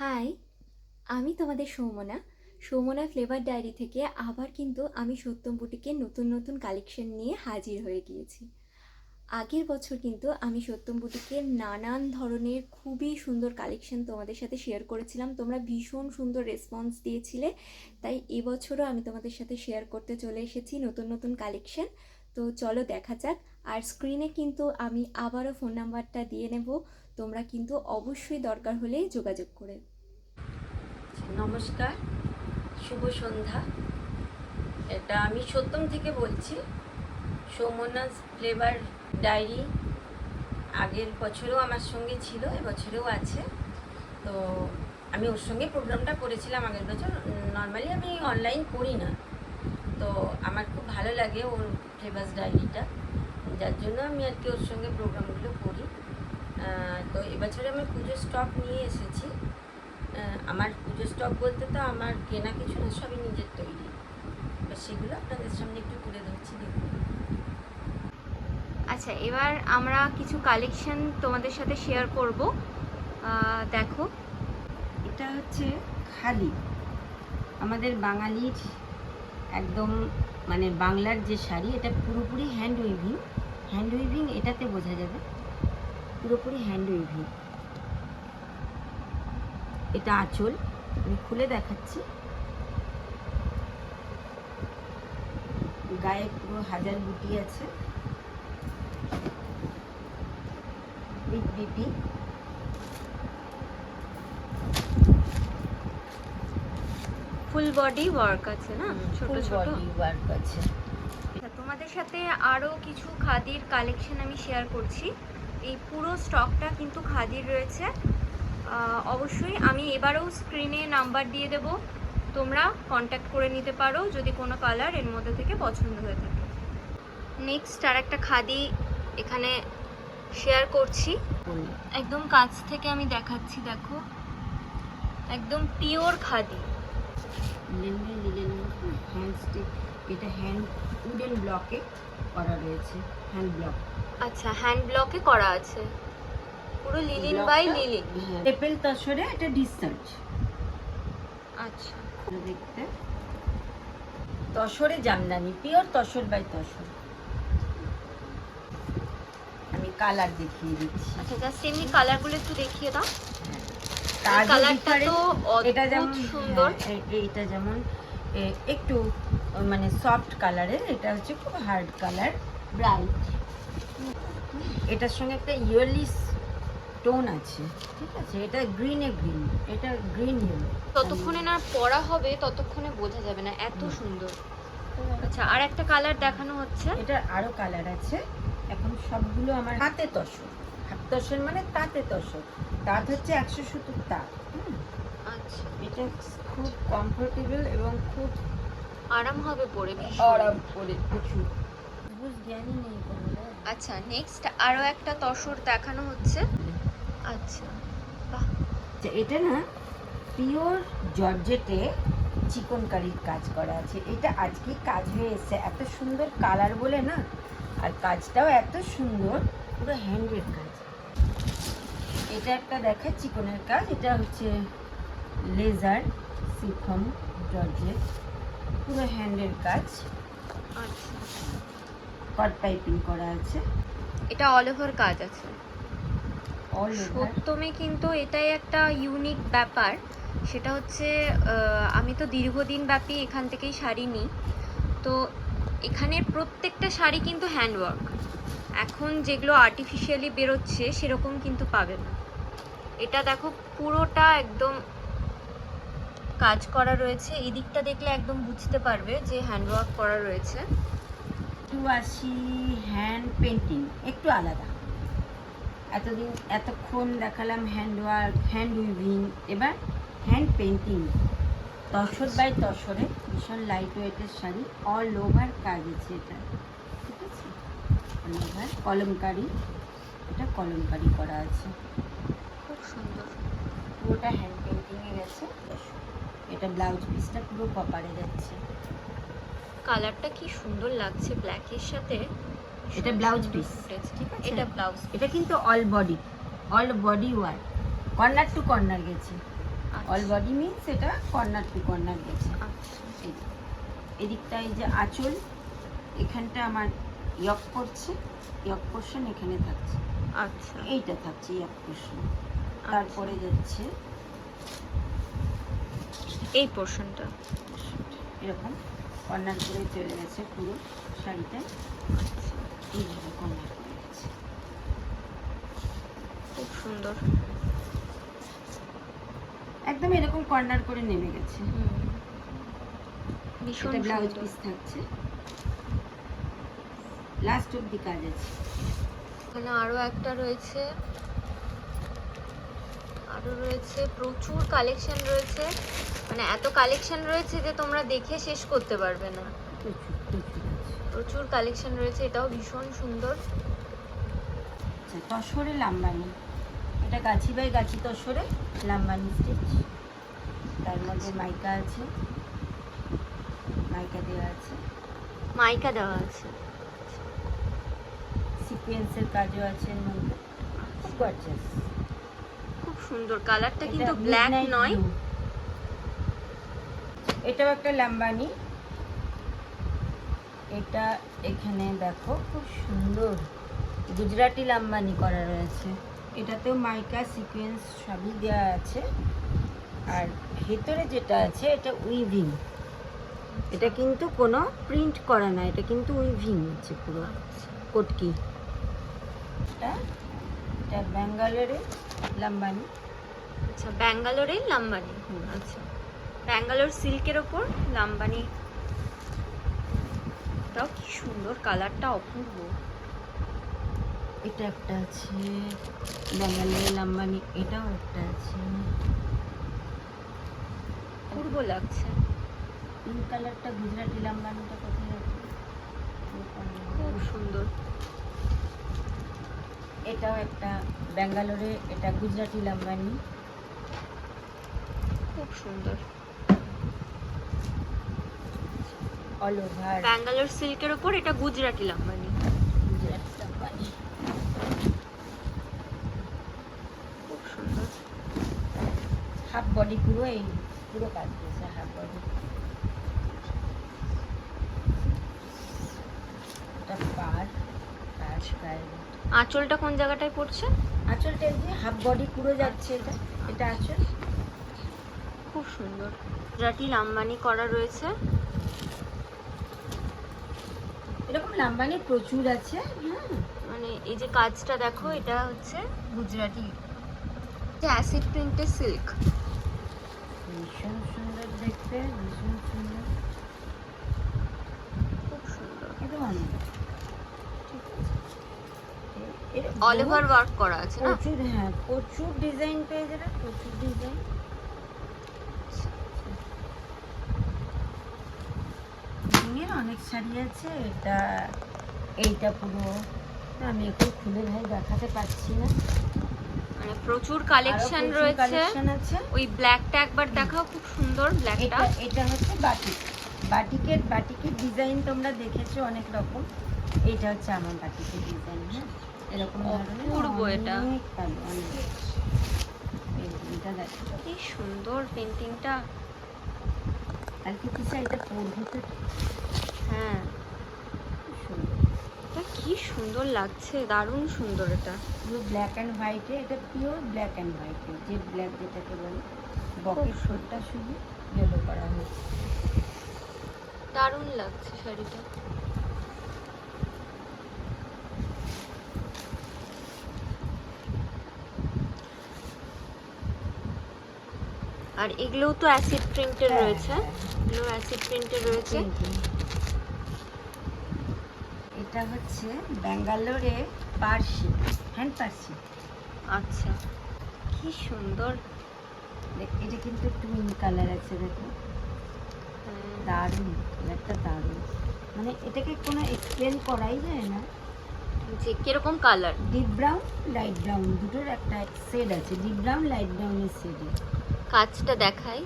High, আমি তোমাদের সৌমনা। সৌমনা flavour diary থেকে আবার কিন্তু আমি সত্যম বুটিকের নতুন নতুন কালেকশন নিয়ে হাজির হয়ে গিয়েছি। আগের বছর কিন্তু আমি সত্যম বুটিকের নানান ধরনের খুবই সুন্দর কালেকশন তোমাদের সাথে শেয়ার করেছিলাম। তোমরা ভীষণ সুন্দর রেসপন্স দিয়েছিলে, তাই এবছরও আমি তোমাদের সাথে শেয়ার করতে চলে এসেছি নতুন নতুন কালেকশন তো চলো দেখা যাক। আর স্ক্রিনে কিন্তু আমি আবারও ফোন নাম্বারটা দিয়ে নেব। তোমরা কিন্তু অবশ্যই দরকার হলে যোগাযোগ করে। নমস্কার, শুভ সন্ধ্যা। এটা আমি সত্যম থেকে বলছি। সৌমনাস ফ্লেভার ডায়েরি আগের বছরেও আমার সঙ্গে ছিল, এবছরেও আছে। তো আমি ওর সঙ্গে প্রোগ্রামটা করেছিলাম আগের বছর। নর্মালি আমি অনলাইন করি না। তো আমার খুব ভালো লাগে ওর ফ্লেভার্স ডায়েরিটা যার জন্য আমি আর কি ওর সঙ্গে প্রোগ্রামগুলো তো এবছরে আমি পুজোর স্টক নিয়ে এসেছি। আমার পুজো স্টক বলতে তো আমার কেনা কিছু না সবই নিজের তৈরি। এবার সেগুলো আপনাদের সামনে একটু তুলে ধরছি দেখুন। আচ্ছা এবার আমরা কিছু কালেকশন তোমাদের সাথে শেয়ার করব। দেখো। এটা হচ্ছে খালি। আমাদের বাঙালির একদম মানে বাংলার যে শাড়ি এটা পুরোপুরি হ্যান্ড উইভিং হ্যান্ড উইভিং এটাতে বোঝা যাবে। পুরোপুরি হ্যান্ড উইভিং এটা আঁচল। আমি খুলে দেখাচ্ছি। গায়ে পুরো হাজার বুটি আছে। বিপি ফুল বডি ওয়ার্ক আছে না? ছোট ছোট। ওয়ার্ক আছে। আচ্ছা, তোমাদের সাথে আরও কিছু খাদির কালেকশন আমি শেয়ার করছি। এই পুরো স্টকটা কিন্তু খাদির রয়েছে। অবশ্যই আমি এবারেও স্ক্রিনে নাম্বার দিয়ে দেব। তোমরা কন্ট্যাক্ট করে নিতে পারো যদি কোনো কালারের মধ্যে থেকে পছন্দ হয়ে থাকে। নেক্সট আর একটা খাদি এখানে শেয়ার করছি। একদম কাছ থেকে আমি দেখাচ্ছি, দেখো। একদম পিওর খাদি। লিলেন স্টিক এটা হ্যান্ড উডেন ব্লকে করা রয়েছে হ্যান্ড ব্লক আচ্ছা হ্যান্ড ব্লকে করা আছে। পুরো লিলিন বাই লিলিন এপেল তসরে এটা ডিসচার্জ আচ্ছা। দেখতে। তসরে জামদানি পিওর তসর বাই তসর। আমি কালার দেখিয়ে দিচ্ছি। আচ্ছা জাস্ট এমনি কালারগুলো একটু দেখিয়ে দাও। কাজও কালারটা তো এটা যেমন সুন্দর। হ্যাঁ, এইটা যেমন একটু মানে সফট কালারের এটা হচ্ছে খুব হার্ড কালার ব্রাইট এটার সঙ্গে একটা ইয়েলিস টোন আছে ঠিক আছে? এটা গ্রিনে গ্রিন এটা গ্রিন ইয়েলো ততক্ষণে না পড়া হবে ততক্ষণে বোঝা যাবে না এত সুন্দর। আচ্ছা আর একটা কালার দেখানো হচ্ছে। এটার আরও কালার আছে। এখন সবগুলো আমার হাতে তসর। হাত তসর মানে তাঁতে তসর। তাঁত হচ্ছে একশো সুতোর তাঁত হুম। আচ্ছা। এটা খুব কমফোর্টেবল এবং খুব আরাম হবে পরে আরাম করে প্রচুর। বুঝ জ্ঞানই নেই আচ্ছা নেক্সট আরও একটা তসর দেখানো হচ্ছে। আচ্ছা বাহ। আচ্ছা, এটা না পিওর জর্জেটে চিকনকারির কাজ করা আছে। এটা আজকে কাজ হয়ে এসেছে। এত সুন্দর কালার বলে না? আর কাজটাও এত সুন্দর পুরো হ্যান্ডের কাজ। এটা একটা দেখা চিকনের কাজ। এটা হচ্ছে লেজার সিফন জর্জেট। পুরো হ্যান্ডের কাজ। কট পাইপিং করা আছে। এটা অল ওভার কাজ আছে। সত্যমে কিন্তু এটাই একটা ইউনিক ব্যাপার। সেটা হচ্ছে আমি তো দীর্ঘদিন ব্যাপী এখান থেকেই শাড়ি নিই। তো এখানের প্রত্যেকটা শাড়ি কিন্তু হ্যান্ডওয়ার্ক এখন যেগুলো আর্টিফিশিয়ালি বেরোচ্ছে সেরকম কিন্তু পাবে না। এটা দেখো পুরোটা একদম কাজ করা রয়েছে এই দিকটা দেখলে একদম বুঝতে পারবে যে হ্যান্ডওয়ার্ক করা রয়েছে। একটু আসি হ্যান্ড পেন্টিং একটু আলাদা। এতদিন এতক্ষণ দেখালাম হ্যান্ড ওয়ার্ক হ্যান্ড উইভিং এবার হ্যান্ড পেন্টিং তসর বাই তসরে ভীষণ লাইট ওয়েটের শাড়ি অল ওভার কাজ আছে এটা। ঠিক আছে? অল ওভার কলমকারি এটা কলমকারি করা আছে। খুব সুন্দর। পুরোটা হ্যান্ড পেন্টিংয়ে গেছে। এটা ব্লাউজ পিসটা পুরো কপারে যাচ্ছে। কালারটা কি সুন্দর লাগছে ব্ল্যাকের সাথে। এটা ব্লাউজ পিস। ঠিক আছে? এটা ব্লাউজ এটা কিন্তু all body all body work corner to corner গেছে। অল বডি মিন্স এটা কর্নার টু কর্নার গেছে। আচ্ছা। এদিকটা এই যে আঁচল এখানটা আমার ইয়ক করছে ইয়ক পোর্শন এখানে থাকছে। আচ্ছা। এইটা থাকছে ইয়ক পোর্শন তারপরে যাচ্ছে এই পোর্শনটা। এরকম কর্নার করে চলে গেছে পুরো শাড়িটা এইভাবে কর্নার করে গেছে। খুব সুন্দর। একদম এরকম কর্নার করে নেমে গেছে। ভীষণ ব্লাউজ পিস থাকছে। লাস্ট অব্দি কাজ আছে। এখানে আরও একটা রয়েছে। আরও রয়েছে প্রচুর কালেকশন রয়েছে। মানে এত কালেকশন রয়েছে যে তোমরা দেখে শেষ করতে পারবে না। প্রচুর কালেকশন রয়েছে এটাও ভীষণ সুন্দর। আচ্ছা তসরে লাম্বানি। এটা গাছি বাই গাছি তসরে লাম্বানি স্টিচ তার মধ্যে মাইকা আছে। মাইকা দেওয়া আছে। মাইকা দেওয়া আছে। সিকোয়েন্সের কাজও আছে খুব গর্জাস খুব সুন্দর। কালারটা কিন্তু ব্ল্যাক নয়। এটাও একটা লাম্বানি। এটা এখানে দেখো, খুব সুন্দর। গুজরাটি লাম্বানি করা রয়েছে। এটাতেও মাইকা, সিকোয়েন্স সবই দেওয়া আছে। আর ভেতরে যেটা আছে, এটা উইভিং। এটা কিন্তু কোনো প্রিন্ট করা না, এটা কিন্তু উইভিং হচ্ছে পুরো কটকি। এটা এটা লাম্বানি। আচ্ছা ব্যাঙ্গালোরের লাম্বানি। আচ্ছা। ব্যাঙ্গালোর সিল্কের ওপর লাম্বানি। এটাও কি সুন্দর কালারটা অপূর্ব। এটা একটা আছে ব্যাঙ্গালোরে লাম্বানি এটাও একটা আছে। অপূর্ব লাগছে। পিঙ্ক কালারটা গুজরাটি লাম্বানিটা কোথায় আছে? খুব সুন্দর। এটাও একটা ব্যাঙ্গালোরে এটা গুজরাটি লাম্বানি। খুব সুন্দর। অল ওভার ব্যাঙ্গালোর সিল্কের ওপর এটা গুজরাটি লাম্বানি। গুজরাটি লাম্বানি খুব সুন্দর। হাফ বডি পুরো এই পুরো কাজ দিয়েছে হাফ বডি আঁচলটা কোন জায়গাটায় পড়ছে? আঁচলটা যে হাফ বডি পুরো যাচ্ছে এটা এটা আঁচল। খুব সুন্দর। গুজরাটি লাম্বানি করা রয়েছে। এরকম লাম্বানি প্রচুর আছে হ্যাঁ মানে এই যে কাজটা দেখো এটা হচ্ছে গুজরাটি অ্যাসিড প্রিন্টের সিল্ক ভীষণ সুন্দর দেখতে ভীষণ সুন্দর। খুব সুন্দর। একদম অনেক। অল ওভার ওয়ার্ক করা আছে না? প্রচুর হ্যাঁ প্রচুর ডিজাইন পেয়ে যাবে প্রচুর ডিজাইন এর অনেক শাড়ি আছে এটা এইটা পুরো। আমি একটু খুলে ভাই দেখাতে পারছি না। মানে প্রচুর কালেকশন রয়েছে। ওই ব্ল্যাকটা একবার দেখাও খুব সুন্দর ব্ল্যাকটা এটা এটা হচ্ছে বাটিক বাটিকের বাটিকের ডিজাইন তোমরা দেখেছ অনেক রকম। এটা হচ্ছে আমার বাটিকের ডিজাইন হ্যাঁ? এরকম ধরনের অপূর্ব এটা। এটা দেখো। কি সুন্দর পেন্টিংটা কালকে কি শাড়িটা পরবো তো হ্যাঁ খুব সুন্দর এটা কি সুন্দর লাগছে দারুণ সুন্দর এটা। পুরো ব্ল্যাক অ্যান্ড হোয়াইটে এটা পিওর ব্ল্যাক অ্যান্ড হোয়াইটে যে ব্ল্যাক যেটাকে বলে বকের শোটটা শুধু ইয়েলো করা হয়েছে। দারুণ লাগছে শাড়িটা। আর এগুলোও তো অ্যাসিড প্রিন্টের রয়েছে। এগুলো অ্যাসিড প্রিন্টের রয়েছে. এটা হচ্ছে ব্যাঙ্গালোরে পার্সি হ্যান্ড পার্সি। আচ্ছা। কি সুন্দর। এটা কিন্তু টুইন কালার আছে দেখো। দারুণ কালারটা দারুণ। মানে এটাকে কোনো এক্সপ্লেন করাই যায় না। যে কীরকম colour deep brown light brown দুটোর একটা শেড আছে। ডিপ ব্রাউন লাইট ব্রাউনের শেডে কাজটা দেখাই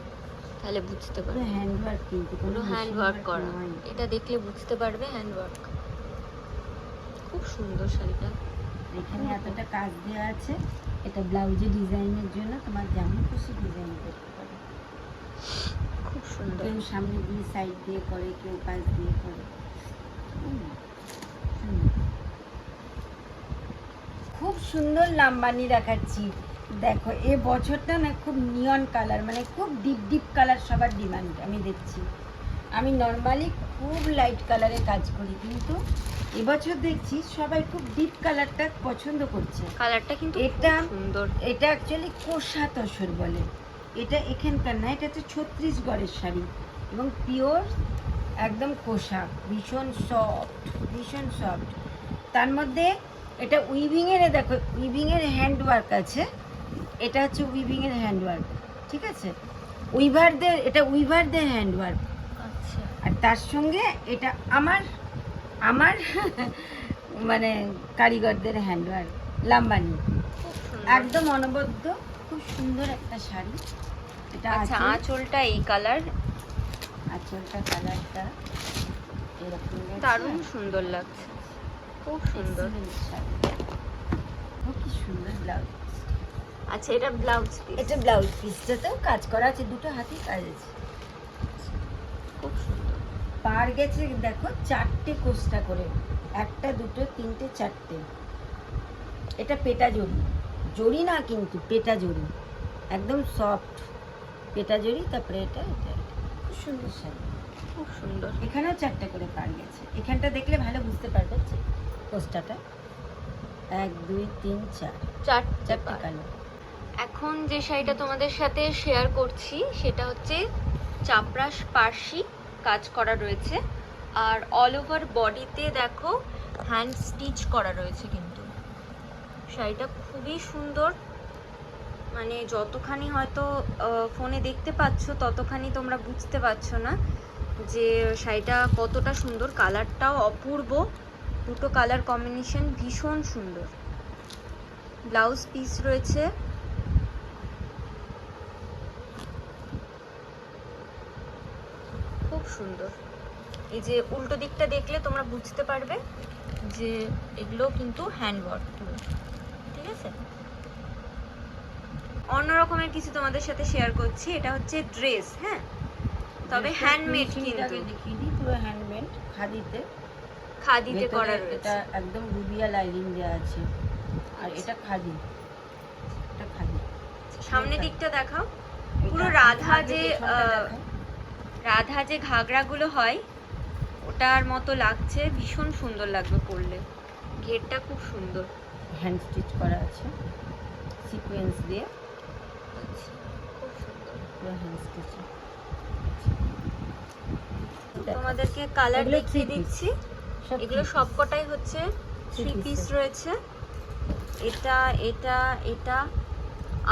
তাহলে বুঝতে পুরো পারবে। হ্যান্ড ওয়ার্ক কিন্তু কোনো পুরো হ্যান্ড ওয়ার্ক করা। এটা দেখলে বুঝতে পারবে হ্যান্ড ওয়ার্ক খুব সুন্দর শাড়িটা। এখানে এতটা কাজ দেওয়া আছে। এটা ব্লাউজে ডিজাইনের জন্য তোমার যেমন খুশি ডিজাইন করতে পারো। খুব সুন্দর। কেউ সামনে দিয়ে সাইড দিয়ে করে কেউ পাশ দিয়ে করে। খুব সুন্দর লাম্বানি দেখাচ্ছি। দেখো এ বছরটা না খুব নিয়ন কালার মানে খুব ডিপ ডিপ কালার সবার ডিমান্ড আমি দেখছি। আমি নর্মালি খুব লাইট কালারে কাজ করি কিন্তু এবছর দেখছি সবাই খুব ডিপ কালারটা পছন্দ করছে। কালারটা কিন্তু এটা সুন্দর। এটা অ্যাকচুয়ালি কোষা তসর বলে। এটা এখানকার না এটা হচ্ছে ছত্রিশগড়ের শাড়ি এবং পিওর একদম কোষা ভীষণ সফট ভীষণ সফট তার মধ্যে এটা উইভিংয়ের দেখো উইভিংয়ের হ্যান্ড ওয়ার্ক আছে। এটা হচ্ছে উইভিংয়ের হ্যান্ড ওয়ার্ক ঠিক আছে? উইভারদের এটা উইভারদের হ্যান্ড ওয়ার্ক আচ্ছা। আর তার সঙ্গে এটা আমার আমার মানে কারিগরদের হ্যান্ড ওয়ার্ক লাম্বানি একদম অনবদ্য খুব সুন্দর একটা শাড়ি। এটা আচ্ছা আঁচলটা এই কালার আঁচলটা কালারটা এরকম দারুণ সুন্দর লাগছে। খুব সুন্দর। শাড়ি। কি সুন্দর ব্লাউজ আচ্ছা এটা ব্লাউজ পিস এটা ব্লাউজ পিসটাতেও কাজ করা আছে দুটো হাতেই কাজ আছে। খুব সুন্দর। পার গেছে দেখো চারটে কোষ্টা করে। একটা দুটো তিনটে চারটে। এটা পেটা জড়ি। জড়ি না কিন্তু পেটা জড়ি। একদম সফট পেটা জড়ি তারপরে এটা এটা। খুব সুন্দর শাড়ি খুব সুন্দর। এখানেও চারটে করে পার গেছে। এখানটা দেখলে ভালো বুঝতে পারবে কোষ্টাটা এক দুই তিন চার। চারটে চারটে। কালো। এখন যে শাড়িটা তোমাদের সাথে শেয়ার করছি সেটা হচ্ছে চাপরাশ পার্সি কাজ করা রয়েছে। আর অল ওভার বডিতে দেখো হ্যান্ড স্টিচ করা রয়েছে কিন্তু। শাড়িটা খুবই সুন্দর। মানে যতখানি হয়তো ফোনে দেখতে পাচ্ছ, ততখানি তোমরা বুঝতে পারছ না যে শাড়িটা কতটা সুন্দর। কালারটাও অপূর্ব। দুটো কালার কম্বিনেশন ভীষণ সুন্দর। ব্লাউজ পিস রয়েছে। খুব সুন্দর। এই যে উল্টো দিকটা দেখলে তোমরা বুঝতে পারবে যে এগুলো কিন্তু হ্যান্ড ওয়ার্ক পুরো ঠিক আছে? অন্য রকমের কিছু তোমাদের সাথে শেয়ার করছি এটা হচ্ছে ড্রেস হ্যাঁ? তবে হ্যান্ডমেড কিন্তু। দেখিয়ে দিই পুরো হ্যান্ডমেড খাদিতে। খাদিতে করা এটা একদম রুবিয়া লাইনিং দেওয়া আছে। আর আচ্ছা। এটা খাদি। এটা খাদি। সামনের দিকটা দেখাও। পুরো রাধা যে। রাধা যে ঘাগরাগুলো হয় ওটার মতো লাগছে ভীষণ সুন্দর লাগবে পরলে। ঘেরটা খুব সুন্দর। হ্যান্ড স্টিচ করা আছে সিকোয়েন্স দিয়ে। হ্যান্ড স্টিচ তোমাদেরকে কালার দেখিয়ে দিচ্ছি। এগুলো সবকটাই হচ্ছে থ্রি পিস রয়েছে। এটা এটা এটা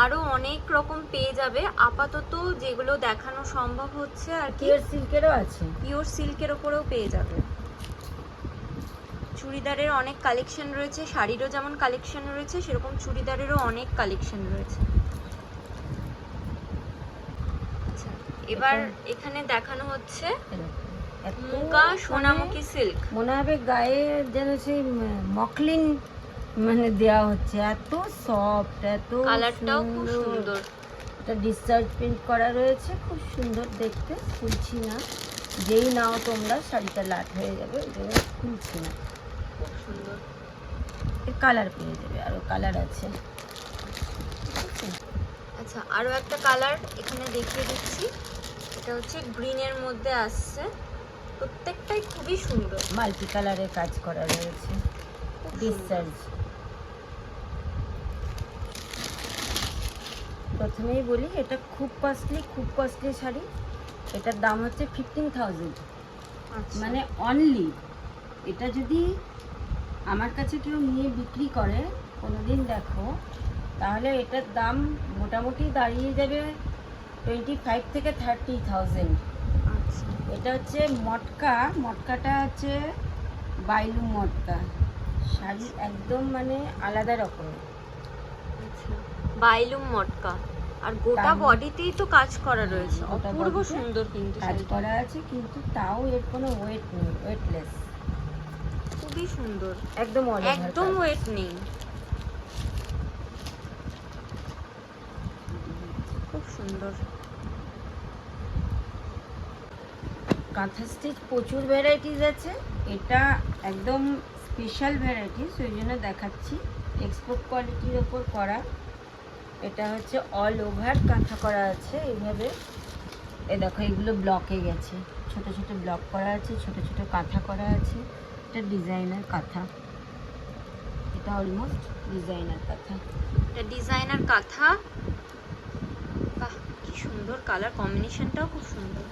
আরও অনেক রকম পেয়ে যাবে। আপাতত যেগুলো দেখানো সম্ভব হচ্ছে আর পিওর সিল্কেরও আছে। পিওর সিল্কের ওপরেও পেয়ে যাবে। চুড়িদারের অনেক কালেকশন রয়েছে শাড়িরও যেমন কালেকশন রয়েছে সেরকম চুড়িদারেরও অনেক কালেকশন রয়েছে। আচ্ছা এবার এখানে দেখানো হচ্ছে মুগা মানে সোনামুখী সিল্ক মনে হবে গায়ে যেন সেই মকলিন মানে দেওয়া হচ্ছে এত সফট এত কালারটাও খুব সুন্দর। এটা ডিসচার্জ প্রিন্ট করা রয়েছে খুব সুন্দর দেখতে খুলছি না। যেই নাও তোমরা শাড়িটা লাট হয়ে যাবে ওই জন্য খুলছি না। খুব সুন্দর। কালার পেয়ে যাবে আরও কালার আছে। আচ্ছা আরও একটা কালার এখানে দেখিয়ে দিচ্ছি। এটা হচ্ছে গ্রিনের মধ্যে আসছে। প্রত্যেকটাই খুবই সুন্দর। মাল্টি কালারের কাজ করা রয়েছে। ডিসচার্জ প্রথমেই বলি এটা খুব কস্টলি খুব কস্টলি শাড়ি। এটার দাম হচ্ছে ফিফটিন থাউজেন্ড আচ্ছা। মানে অনলি এটা যদি আমার কাছে কেউ নিয়ে বিক্রি করে কোনো দিন দেখো তাহলে এটার দাম মোটামুটি দাঁড়িয়ে যাবে টোয়েন্টি ফাইভ থেকে থার্টি থাউজেন্ড আচ্ছা। এটা হচ্ছে মটকা মটকাটা হচ্ছে বাইলু মটকা। শাড়ি একদম মানে আলাদা রকমের আচ্ছা। বাইলুম মটকা। আর গোটা বডিতেই তো কাজ করা রয়েছে। অপূর্ব সুন্দর কিন্তু কাজ করা আছে কিন্তু তাও এর কোনো ওয়েট নেই ওয়েটলেস খুবই সুন্দর। একদম একদম ওয়েট নেই। খুব সুন্দর। কাঁথা স্টিচ প্রচুর ভ্যারাইটিস আছে। এটা একদম স্পেশাল ভ্যারাইটিস ওই জন্য দেখাচ্ছি। এক্সপোর্ট কোয়ালিটির ওপর করা। এটা হচ্ছে অল ওভার কাঁথা করা আছে এইভাবে। এ দেখো এগুলো ব্লকে গেছে। ছোট ছোট ব্লক করা আছে ছোট ছোট কাঁথা করা আছে। এটা ডিজাইনার কাঁথা। এটা অলমোস্ট ডিজাইনার কাঁথা। এটা ডিজাইনার কাঁথা। বাহ কি সুন্দর কালার কম্বিনেশনটাও খুব সুন্দর।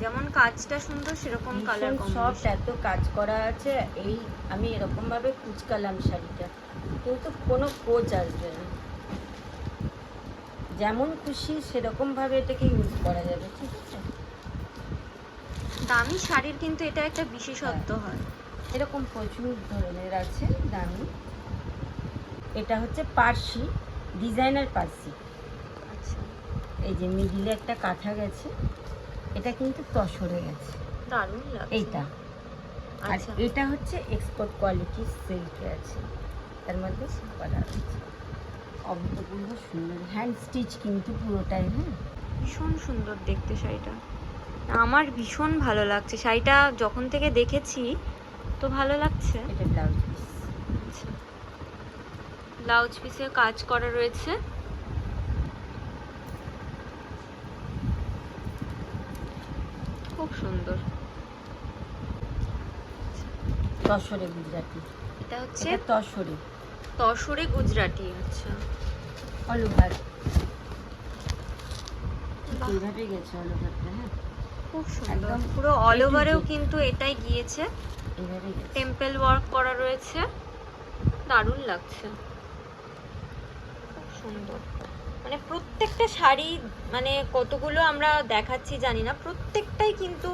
যেমন কাজটা সুন্দর সেরকম কালার সব এত কাজ করা আছে এই আমি এরকমভাবে কুচকালাম শাড়িটা। কিন্তু কোনো কোচ আসবে না। যেমন খুশি সেরকম ভাবে এটাকে ইউজ করা যাবে ঠিক আছে? দামি শাড়ির কিন্তু এটা একটা বিশেষত্ব হ্যাঁ। হয়। এরকম প্রচুর ধরনের আছে দামি। এটা হচ্ছে পার্সি ডিজাইনার পার্সি। আচ্ছা। এই যে মিডিলে একটা কাঁথা গেছে এটা কিন্তু তসরে গেছে। দারুণ এইটা। আর আচ্ছা। এটা হচ্ছে এক্সপোর্ট কোয়ালিটির সিল্কে আছে। তার মধ্যে করা আছে। অভূতপূর্ব সুন্দর হ্যান্ড স্টিচ কিন্তু পুরোটাই হ্যাঁ? ভীষণ সুন্দর দেখতে শাড়িটা। আমার ভীষণ ভালো লাগছে। শাড়িটা যখন থেকে দেখেছি তো ভালো লাগছে। এটা ব্লাউজ পিস ব্লাউজ পিসে কাজ করা রয়েছে। খুব সুন্দর। তসরে গুজরাটি। এটা হচ্ছে তসরে। তসরে গুজরাটি আচ্ছা। অল ওভার এইভাবে গেছে অল ওভারটা হ্যাঁ? খুব সুন্দর। পুরো অল ওভারেও কিন্তু এটাই গিয়েছে। এইভাবে গেছে। টেম্পল ওয়ার্ক করা রয়েছে। দারুণ লাগছে। খুব সুন্দর। মানে প্রত্যেকটা শাড়ি মানে কতগুলো আমরা দেখাচ্ছি জানি না প্রত্যেকটাই কিন্তু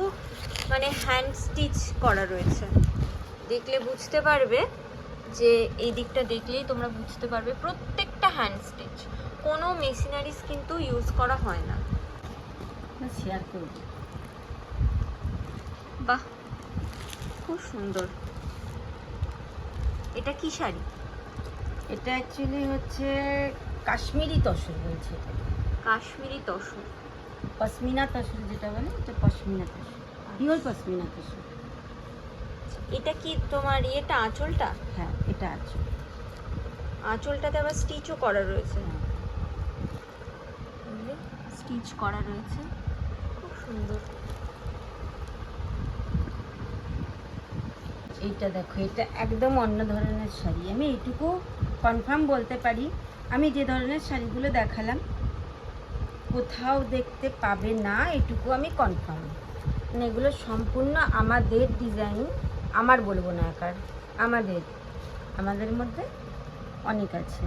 মানে হ্যান্ড স্টিচ করা রয়েছে। দেখলে বুঝতে পারবে যে এই দিকটা দেখলেই তোমরা বুঝতে পারবে। প্রত্যেকটা হ্যান্ড স্টিচ কোনো মেশিনারিজ কিন্তু ইউজ করা হয় না। শেয়ার করব। বাহ খুব সুন্দর। এটা কি শাড়ি? এটা অ্যাকচুয়ালি হচ্ছে কাশ্মীরি তসর বলছে কাশ্মীরি তসর। পশমিনা তসর যেটা বলে এটা পশমিনা তসর। পিওর পশমিনা তসর। এটা কি তোমার ইয়েটা আঁচলটা? হ্যাঁ এটা আছে আঁচলটাতে আবার স্টিচও করা রয়েছে। স্টিচ করা রয়েছে। খুব সুন্দর। এইটা দেখো এটা একদম অন্য ধরনের শাড়ি। আমি এইটুকু কনফার্ম বলতে পারি। আমি যে ধরনের শাড়িগুলো দেখালাম কোথাও দেখতে পাবে না এটুকু আমি কনফার্ম মানে এগুলো সম্পূর্ণ আমাদের ডিজাইন আমার বলব না একার আমাদের আমাদের মধ্যে অনেক আছে।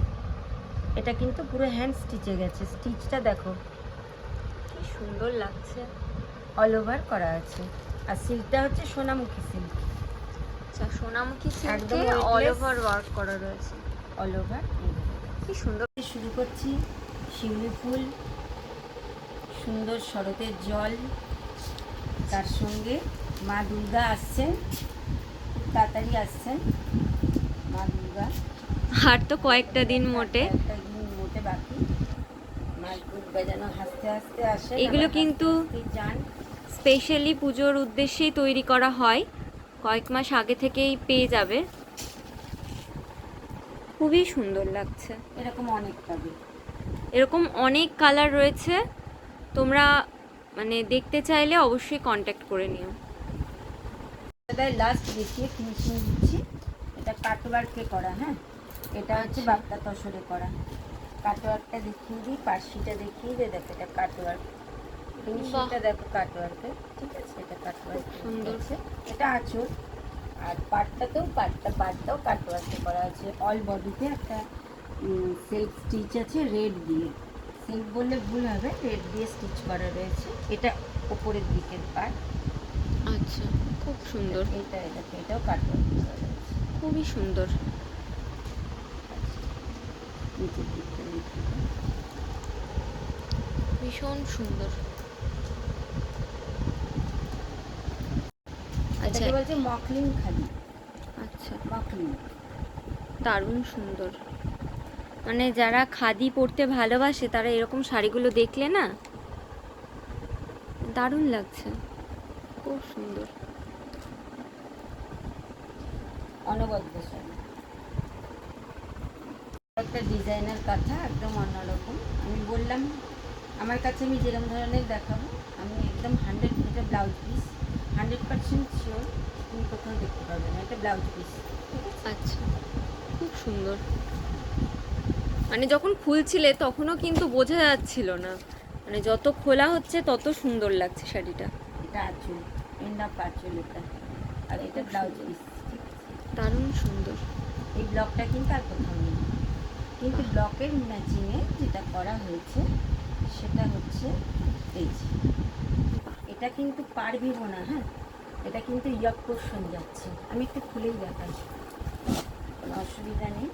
এটা কিন্তু পুরো হ্যান্ড স্টিচে গেছে। স্টিচটা দেখো। কি সুন্দর লাগছে। অল ওভার করা আছে। আর সিল্কটা হচ্ছে সোনামুখী সিল্ক আচ্ছা সোনামুখী সিল্কে একদম অল ওভার ওয়ার্ক করা রয়েছে। অল ওভার কি সুন্দর। শুরু করছি শিউলি ফুল সুন্দর শরতের জল। তার সঙ্গে মা দুর্গা আসছেন। খুব তাড়াতাড়ি আসছেন। মা দুর্গা। আর তো কয়েকটা দিন মোটে। এগুলো কিন্তু- স্পেশালি পুজোর উদ্দেশ্যেই তৈরি করা হয়। কয়েক মাস আগে থেকেই পেয়ে যাবে। খুবই সুন্দর লাগছে। এরকম অনেক পাবে এরকম অনেক কালার রয়েছে। তোমরা মানে দেখতে চাইলে অবশ্যই কন্ট্যাক্ট করে নিও। লাস্ট দেখিয়ে ফিনিশিং দিচ্ছি। এটা কাটওয়ার্কে করা হ্যাঁ? এটা হচ্ছে। বাপ্তা তসরে করা। কাটোয়ারটা দেখিয়ে দিই পার্সিটা দেখিয়ে দিই দেখো এটা কাটওয়ার্ক। ফিনিশিংটা দেখো কাটওয়ার্কে ঠিক আছে? এটা কাটোয়ার সুন্দর। এটা আঁচল। আর পাটটাতেও পাটটা পাটটাও কাটওয়ার্কে করা আছে। অল বডিতে একটা সেলফ স্টিচ আছে রেড দিয়ে। সেলফ বললে ভুল হবে রেড দিয়ে স্টিচ করা রয়েছে। এটা ওপরের দিকের পার্ট আচ্ছা খুব সুন্দর। এটা এটা এটাও কাটওয়ার্ক করা খুবই সুন্দর। নিচের দিকটা ভীষণ সুন্দর। আচ্ছা। বলছে মকলিং খালি। আচ্ছা। মকলিং দারুণ সুন্দর। মানে যারা খাদি পরতে ভালোবাসে তারা এরকম শাড়িগুলো দেখলে না দারুণ লাগছে। খুব সুন্দর। অনবদ্য শাড়ি। ডিজাইনার কাঁথা একদম অন্যরকম। আমি বললাম আমার কাছে আমি যেরকম ধরনের দেখাবো আমি একদম হান্ড্রেড এটা blouse piece hundred percent sure তুমি কোথাও দেখতে পাবে না এটা ব্লাউজ পিস ঠিক আছে? আচ্ছা খুব সুন্দর। মানে যখন খুলছিলে তখনও কিন্তু বোঝা যাচ্ছিল না। মানে যত খোলা হচ্ছে তত সুন্দর লাগছে শাড়িটা। এটা আঁচল এন্ড অফ আঁচল এটা। আর এটা ব্লাউজ পিস দারুণ সুন্দর। এই ব্লকটা কিন্তু আর কোথাও নেই। কিন্তু ব্লকের ম্যাচিংয়ে যেটা করা হয়েছে, সেটা হচ্ছে এই যে এটা কিন্তু পারবিও না হ্যাঁ? এটা কিন্তু ইয়ক পোর্শন যাচ্ছে। আমি একটু খুলেই দেখাই। কোনো অসুবিধা নেই।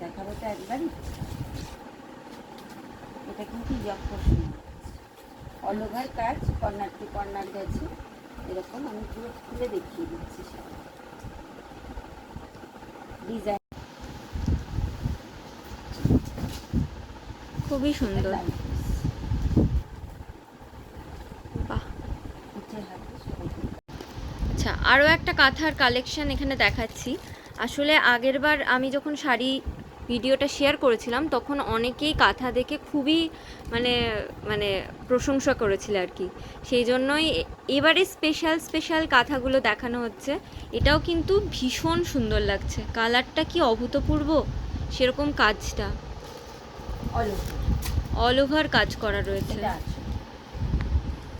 দেখাবো তো একবারই। এটা কিন্তু ইয়ক পোর্শন কাজ, কর্নার টু কর্নার গেছে। এরকম আমি পুরো খুলে দেখিয়ে দিচ্ছি সেটা। ডিজাইন খুবই সুন্দর। আচ্ছা আরও একটা কাঁথার কালেকশন এখানে দেখাচ্ছি। আসলে আগেরবার আমি যখন শাড়ি ভিডিওটা শেয়ার করেছিলাম, তখন অনেকেই কাঁথা দেখে খুবই মানে মানে প্রশংসা করেছিল আর কি। সেই জন্যই এবারে স্পেশাল স্পেশাল কাঁথাগুলো দেখানো হচ্ছে। এটাও কিন্তু ভীষণ সুন্দর লাগছে। কালারটা কি অভূতপূর্ব? সেরকম কাজটা। অল ওভার অল ওভার কাজ করা রয়েছে।